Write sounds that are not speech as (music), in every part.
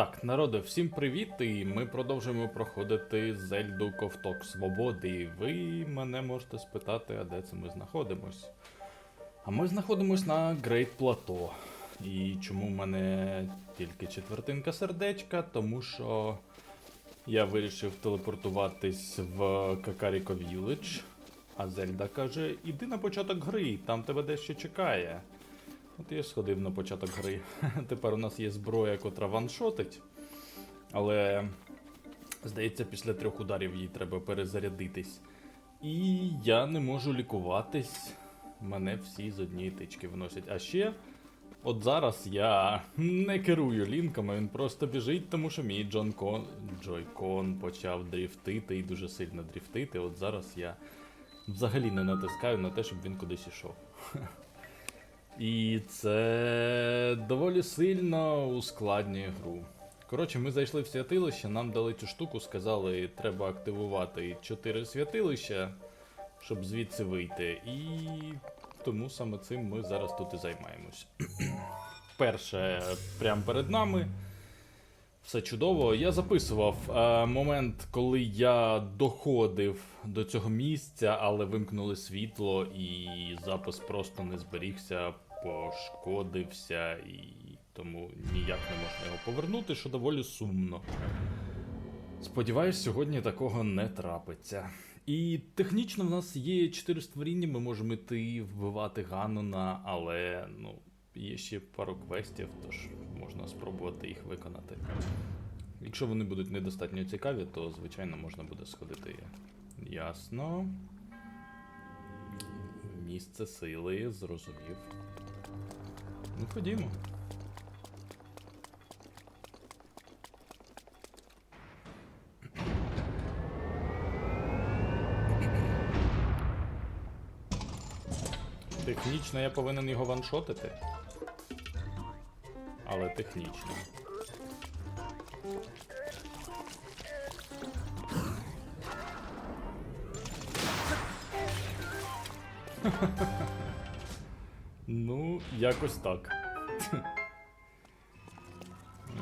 Так, народи, всім привіт, і ми продовжуємо проходити Зельду Ковток Свободи. І ви мене можете спитати, а де це ми знаходимось? А ми знаходимось на Грейт Плато. І чому в мене тільки четвертинка сердечка? Тому що я вирішив телепортуватись в Какаріко Village, а Зельда каже: іди на початок гри, там тебе дещо чекає. От я сходив на початок гри. (laughs) Тепер у нас є зброя, котра ваншотить. Але, здається, після трьох ударів їй треба перезарядитись. І я не можу лікуватись. Мене всі з однієї тички виносять. А ще, от зараз я не керую лінками, він просто біжить, тому що мій Джон Кон... Джойкон почав дріфтити і дуже сильно дріфтити. От зараз я взагалі не натискаю на те, щоб він кудись ішов. (laughs) І це доволі сильно ускладнює гру. Коротше, ми зайшли в святилище, нам дали цю штуку, сказали, треба активувати 4 святилища, щоб звідси вийти. І тому саме цим ми зараз тут і займаємось. (clears throat) Перше, прямо перед нами. Все чудово. Я записував е, момент, коли я доходив до цього місця, але вимкнули світло, і запис просто не зберігся, пошкодився, і тому ніяк не можна його повернути, що доволі сумно. Сподіваюсь, сьогодні такого не трапиться. І технічно в нас є чотири створіння, ми можемо йти вбивати Ганона, але ну, є ще пару квестів, тож можна спробувати їх виконати. Якщо вони будуть недостатньо цікаві, то звичайно можна буде сходити. Ясно. Місце сили, зрозумів. Ну, ходімо. Технічно я повинен його ваншотити. Але технічно. (laughs) Ну, якось так.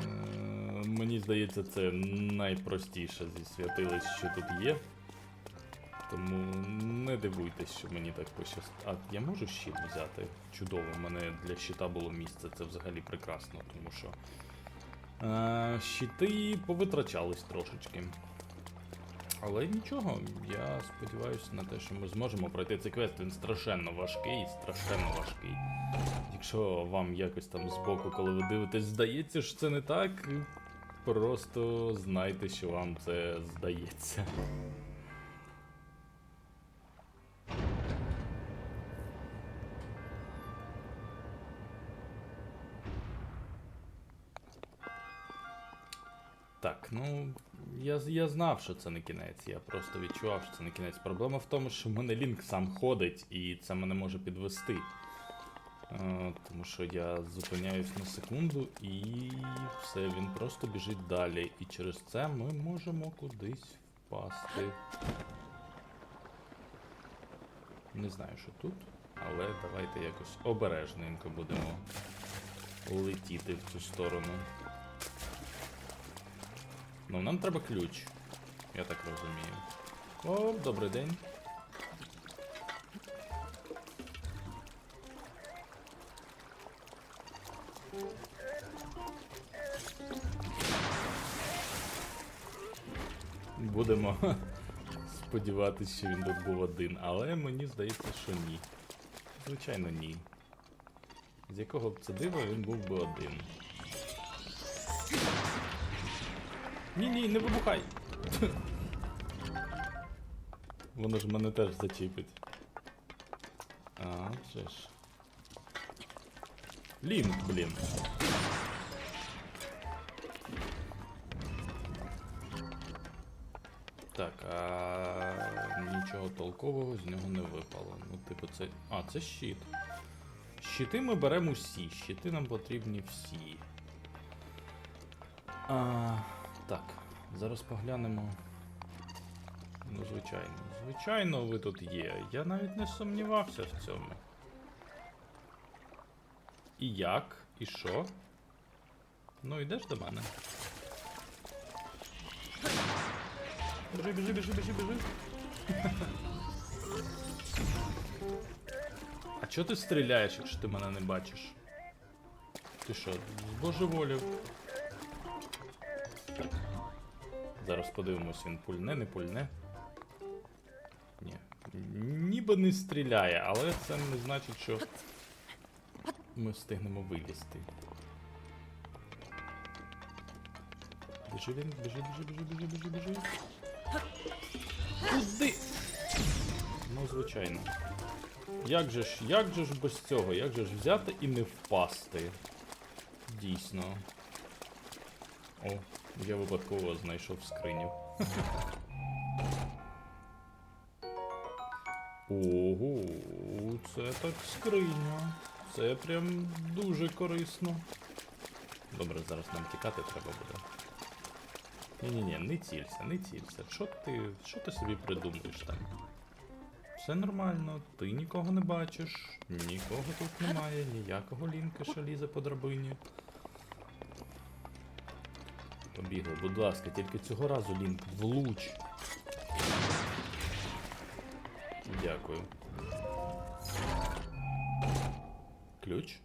Е, Мені здається, це найпростіше зі святилищ, що тут є. Тому дивуйтесь, що мені так пощастило. А я можу щит взяти? Чудово, в мене для щита було місце, це взагалі прекрасно, тому що. Е, щити повитрачались трошечки. Але нічого, я сподіваюся на те, що ми зможемо пройти цей квест. Він страшенно важкий, страшенно важкий. Якщо вам якось там збоку, коли ви дивитесь, здається, що це не так, просто знайте, що вам це здається. Ну я, я знав, що це не кінець. Я просто відчував, що це не кінець. Проблема в тому, що в мене лінк сам ходить, і це мене може підвести. Е, тому що я зупиняюсь на секунду і все, він просто біжить далі. І через це ми можемо кудись впасти. Не знаю, що тут, але давайте якось обережненько будемо летіти в цю сторону. Ну, нам треба ключ. Я так розумію. О, добрий день. Будемо (laughs) сподіватися, що він тут був один, але мені здається, що ні. Звичайно, ні. З якого б це диво він був би один. Ні, ні, не вибухай. Воно ж мене теж зачіпить. А, вже ж. Лінк, блін. Так, а нічого толкового з нього не випало. Ну, типу, це. А, це щит. Щити ми беремо всі. Щити нам потрібні всі. А, так, зараз поглянемо. Ну, звичайно. Звичайно, ви тут є. Я навіть не сумнівався в цьому. І як? І що? Ну, йдеш до мене? Біжи, біжи, біжи, біжи, біжи. А чого ти стріляєш, якщо ти мене не бачиш? Ти що, збожеволів? Зараз подивимось, він пульне, не пульне. Ні. Ніби не стріляє, але це не значить, що ми встигнемо вилізти. Біжи він, біжи, біжи, біжи, біжи, біжи, біжи. Куди? Ну, звичайно. Як же ж, як же ж без цього? Як же ж взяти і не впасти? Дійсно. О, я випадково знайшов скриню. Ого, це так скриня. Це прям дуже корисно. Добре, зараз нам тікати треба буде. Ні-ні-ні, не цілься, не цілься. Що ти, що ти собі придумуєш там? Все нормально, ти нікого не бачиш, нікого тут немає, ніякого лінка, що лізе по драбині. Побігли, будь ласка, тільки цього разу лінк влуч. Дякую. Ключ?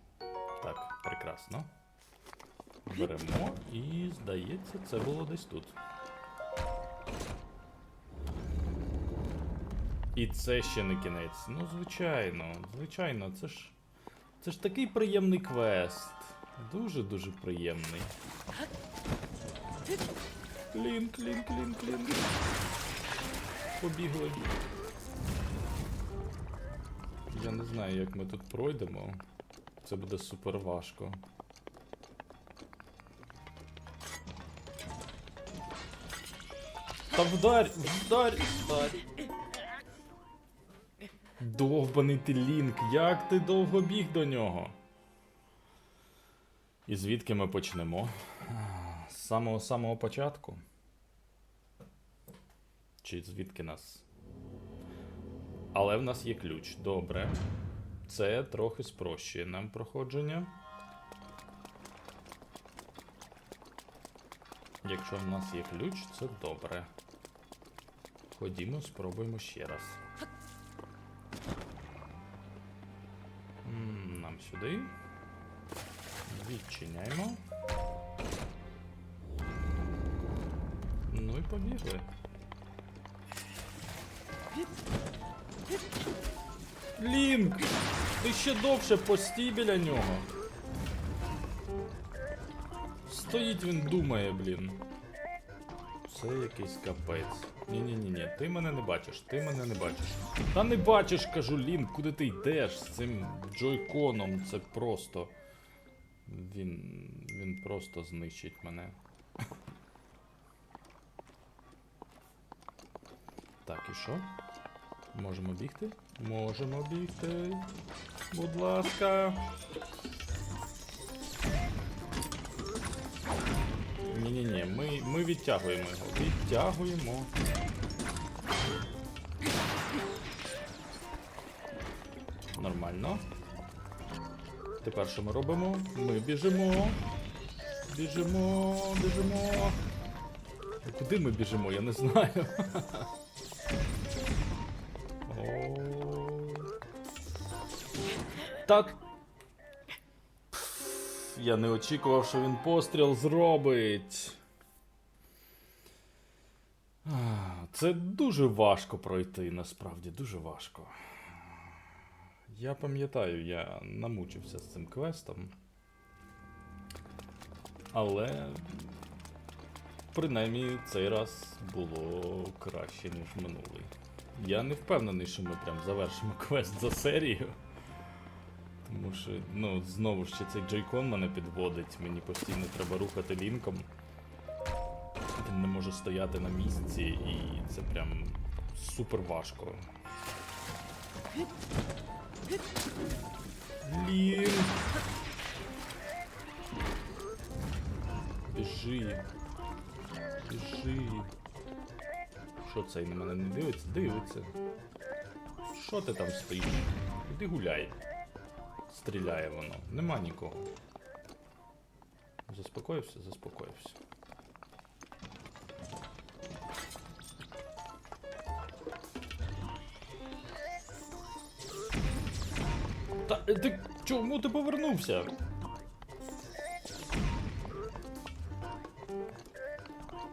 Так, прекрасно. Беремо і, здається, це було десь тут. І це ще не кінець. Ну, звичайно, звичайно, це ж. Це ж такий приємний квест. Дуже-дуже приємний. Лінк, лінк, лінк, лінк. Побігли. Я не знаю, як ми тут пройдемо. Це буде супер важко. Та вдарь, вдарь, вдарь. Довбаний ти лінк, як ти довго біг до нього? І звідки ми почнемо? З самого самого початку? Чи звідки нас? Але в нас є ключ. Добре. Це трохи спрощує нам проходження. Якщо в нас є ключ, це добре. Ходімо, спробуємо ще раз. Нам сюди. Відчиняємо. Побігли. Лінк! Ти ще довше постій біля нього. Стоїть він думає, блін. Це якийсь капець. Ні-ні-ні, ти мене не бачиш, ти мене не бачиш. Та не бачиш, кажу, Лін, куди ти йдеш з цим джойконом, це просто. Він. він просто знищить мене. Так, і що? Можемо бігти? Можемо бігти. Будь ласка. Ні-ні-ні, ми, ми відтягуємо його. Відтягуємо. Нормально. Тепер що ми робимо? Ми біжимо. Біжимо, біжимо. Куди ми біжимо? Я не знаю. (laughs) Так. Я не очікував, що він постріл зробить. Це дуже важко пройти, насправді, дуже важко. Я пам'ятаю, я намучився з цим квестом. Але. Принаймні цей раз було краще, ніж минулий. Я не впевнений, що ми прям завершимо квест за серію. Тому що, ну, знову ж ще цей джейкон мене підводить, мені постійно треба рухати лінком. Він не може стояти на місці, і це прям супер важко. Лінк! Біжи. Біжи. Що цей на мене не дивиться? Дивиться. Що ти там стоїш? Іди гуляй стріляє воно. Нема нікого. Заспокоївся, заспокоївся. Та е, ти чому ти повернувся?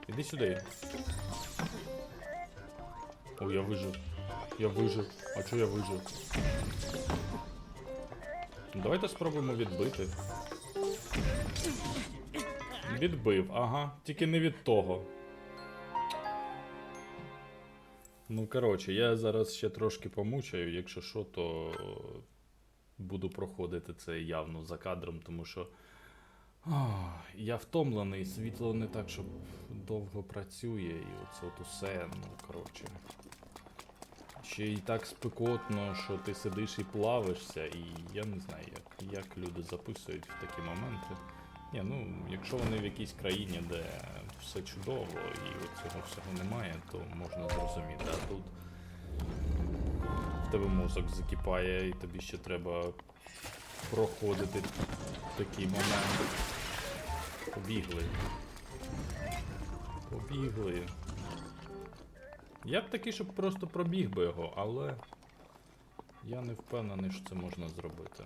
Іди сюди. О, я вижив. Я вижив. А чого я вижив? Давайте спробуємо відбити. Відбив, ага. Тільки не від того. Ну, коротше, я зараз ще трошки помучаю, якщо що, то буду проходити це явно за кадром, тому що ах, я втомлений, світло не так, щоб довго працює, і оце от усе, ну, коротше. Ще й так спекотно, що ти сидиш і плавишся, і я не знаю, як, як люди записують в такі моменти. Ні, ну, якщо вони в якійсь країні, де все чудово і цього всього немає, то можна зрозуміти. А тут в тебе мозок закипає, і тобі ще треба проходити такі моменти. Побігли. Побігли. Я б такий, щоб просто пробіг би його, але я не впевнений, що це можна зробити.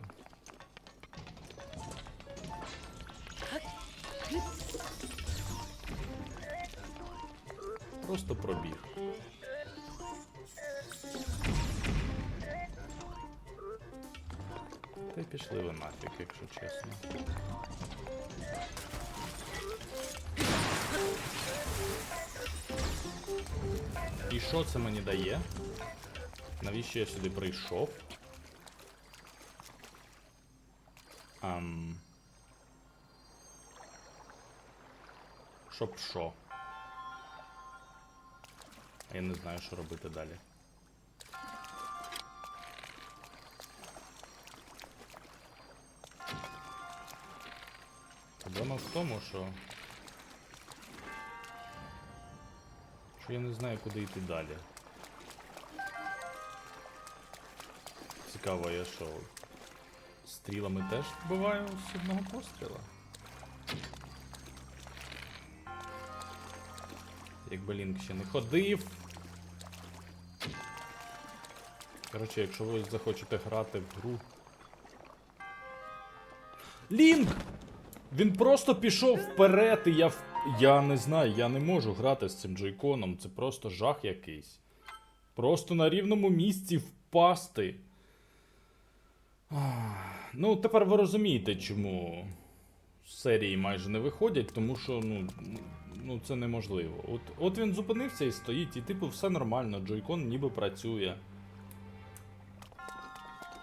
Просто пробіг. Та й пішли ви нафіг, якщо чесно. І що це мені дає? Навіщо я сюди прийшов? Ам... Щоб що? Я не знаю, що робити далі. Проблема в тому, що. Що я не знаю, куди йти далі. Цікаво, я що. Стрілами теж вбиваю з одного постріла. Якби Лінк ще не ходив. Коротше, якщо ви захочете грати в гру. Лінк! Він просто пішов вперед, і я в... Я не знаю, я не можу грати з цим джойконом. Це просто жах якийсь. Просто на рівному місці впасти. Ну, тепер ви розумієте, чому серії майже не виходять, тому що, ну, ну це неможливо. От, от він зупинився і стоїть, і типу все нормально, джойкон ніби працює.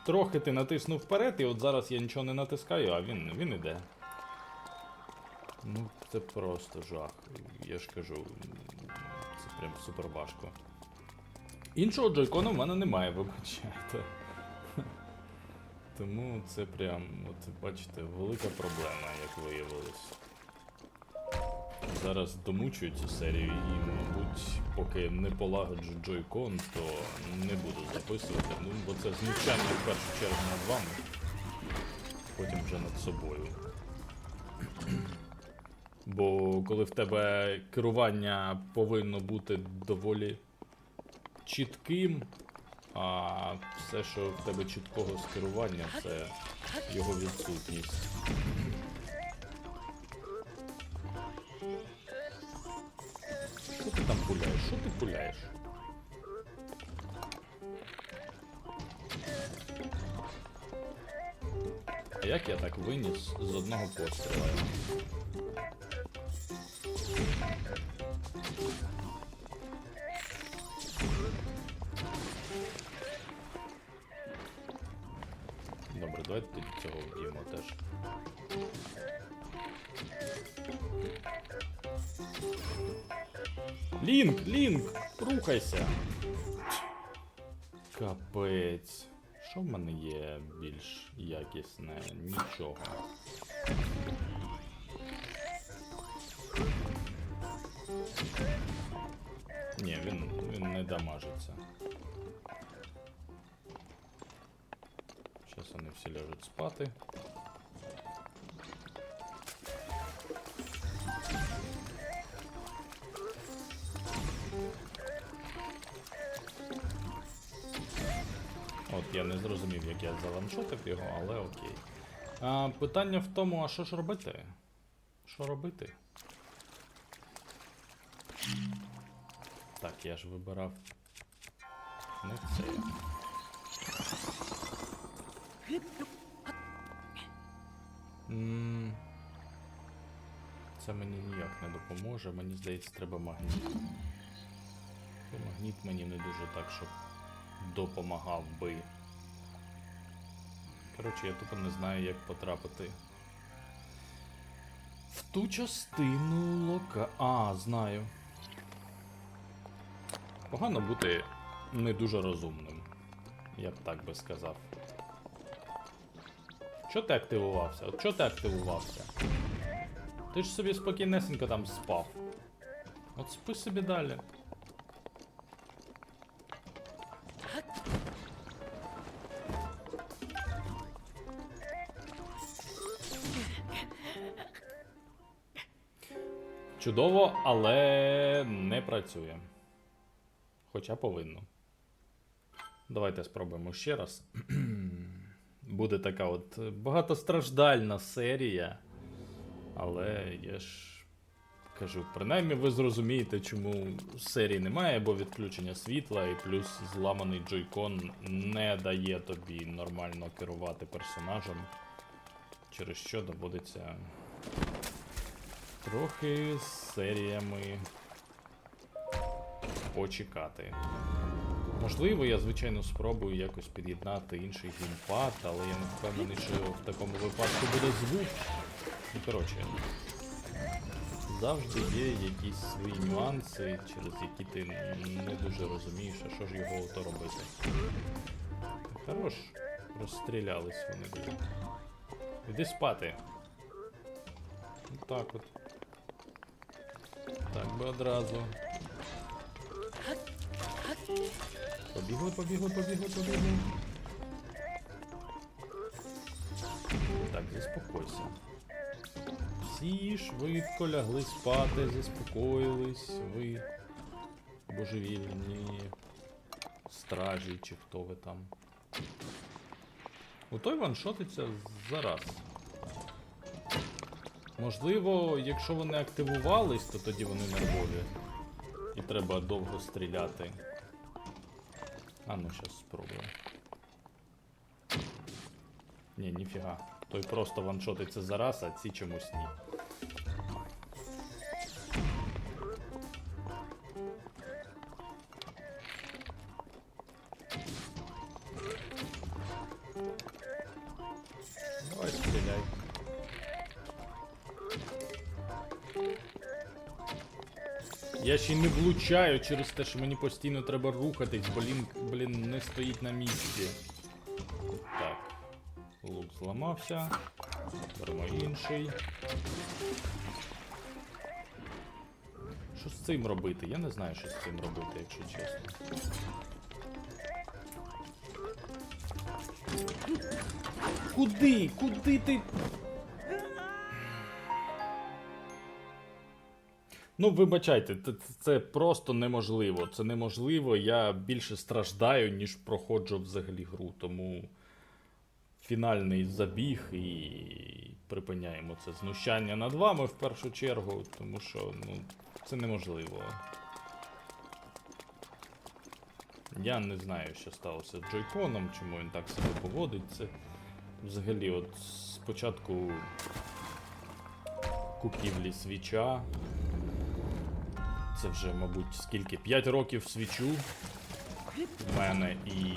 Трохи ти натиснув вперед, і от зараз я нічого не натискаю, а він, він іде. Ну, це просто жах. Я ж кажу, це прям супер важко. Іншого джойкона в мене немає, вибачайте. Тому це прям, от бачите, велика проблема, як виявилось. Зараз домучую цю серію і, мабуть, поки не полагоджу джойкон, то не буду записувати. Ну, бо це знущання в першу чергу над вами, потім вже над собою. Бо коли в тебе керування повинно бути доволі чітким, а все, що в тебе чіткого з керування, це його відсутність. Що ти там пуляєш? Що ти пуляєш? А як я так виніс з одного постріла? Рухайся. Капець. Що в мене є більш якісне? Нічого. Ні, він, він не дамажиться. Зараз вони всі ляжуть спати. Я не зрозумів, як я заваншотив його, але окей. А, питання в тому, а що ж робити? Що робити? Так, я ж вибирав. Не це. Це мені ніяк не допоможе. Мені здається, треба магніт. Магніт мені не дуже так, щоб допомагав би. Коротше, я тупо не знаю, як потрапити. В ту частину лока. А, знаю. Погано бути не дуже розумним. Я б так би сказав. Чо ти активувався? От чо ти активувався? Ти ж собі спокійнесенько там спав. От спи собі далі. Чудово, але не працює. Хоча повинно. Давайте спробуємо ще раз. (clears throat) Буде така от багатостраждальна серія. Але я ж кажу, принаймні ви зрозумієте, чому серії немає, бо відключення світла і плюс зламаний джойкон не дає тобі нормально керувати персонажем, через що доводиться трохи з серіями почекати. Можливо, я, звичайно, спробую якось під'єднати інший геймпад, але я не впевнений, що в такому випадку буде звук. Ну, коротше, завжди є якісь свої нюанси, через які ти не дуже розумієш, а що ж його ото робити. Хорош, розстрілялись вони дуже. Іди спати. Так от. Так би одразу. Побігли, побігли, побігли, побігли. Так, заспокойся. Всі швидко лягли спати, заспокоїлись, ви божевільні стражі чи хто ви там. У той ваншотиться зараз. Можливо, якщо вони активувались, то тоді вони нервові. І треба довго стріляти. А ну щас спробую. Ні, ніфіга. Той просто ваншотиться зараз, а ці чомусь ні. Я ще й не влучаю через те, що мені постійно треба рухатись, бо лінк, блін, не стоїть на місці. Так. Лук зламався. Беремо інший. Що з цим робити? Я не знаю, що з цим робити, якщо чесно. Куди? Куди ти? Ну, вибачайте, т- це просто неможливо. Це неможливо. Я більше страждаю, ніж проходжу взагалі гру. Тому фінальний забіг і припиняємо це знущання над вами в першу чергу, тому що ну, це неможливо. Я не знаю, що сталося з Джойконом, чому він так себе поводить. Це взагалі, от спочатку купівлі свіча. Це вже, мабуть, скільки? 5 років свічу в мене і.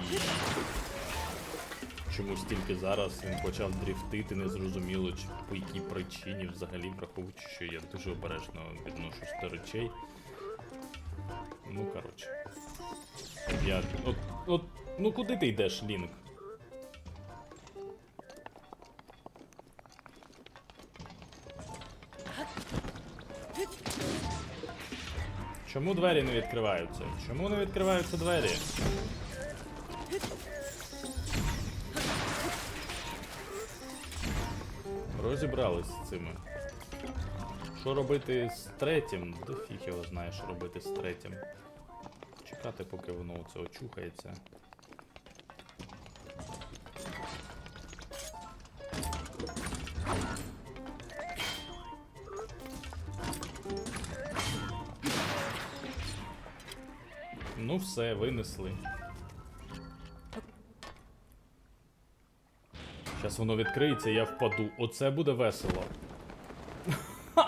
Чомусь тільки зараз він почав дріфтити, незрозуміло, чи по якій причині, взагалі, враховуючи, що я дуже обережно відношусь до речей. Ну, коротше. Я. От, от, ну куди ти йдеш, Лінк? Чому двері не відкриваються? Чому не відкриваються двері? Розібрались з цими. Що робити з третім? Да фіг його знає, що робити з третім. Чекати, поки воно оце очухається. Ну все, винесли. Зараз воно відкриється, я впаду. Оце буде весело. (laughs)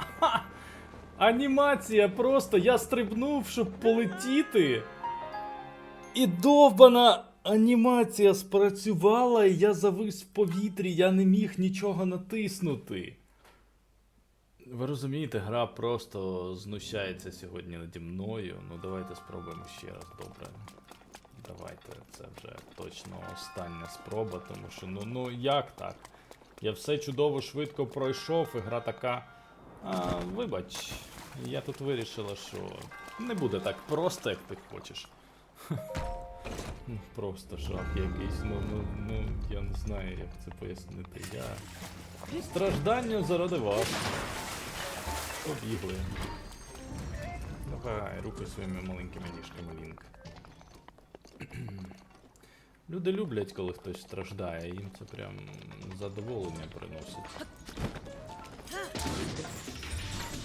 Анімація просто я стрибнув, щоб полетіти. І довбана анімація спрацювала, і я завис в повітрі, я не міг нічого натиснути. Ви розумієте, гра просто знущається сьогодні наді мною. Ну давайте спробуємо ще раз, добре. Давайте, це вже точно остання спроба, тому що ну, ну як так? Я все чудово швидко пройшов, і гра така. А, вибач, я тут вирішила, що не буде так просто, як ти хочеш. (laughs) Ну, просто жах якийсь. Ну, ну, ну, я не знаю, як це пояснити. Я. Страждання заради вас. Побігли. Давай, рухай своїми маленькими ніжками Лінк. (clears throat) Люди люблять, коли хтось страждає, їм це прям задоволення приносить.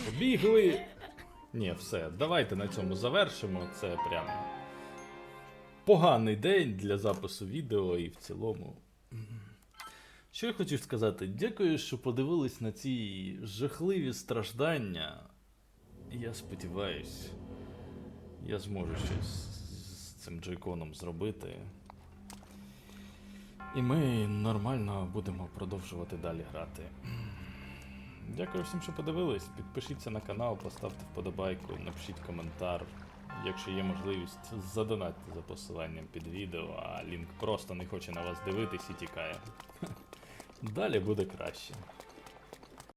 Побігли! Ні, все, давайте на цьому завершимо. Це прям поганий день для запису відео і в цілому. Що я хочу сказати? Дякую, що подивились на ці жахливі страждання. Я сподіваюсь, я зможу щось з цим джейконом зробити. І ми нормально будемо продовжувати далі грати. Дякую всім, що подивились. Підпишіться на канал, поставте вподобайку, напишіть коментар. Якщо є можливість, задонатьте за посиланням під відео, а лінк просто не хоче на вас дивитись і тікає. Далі буде краще.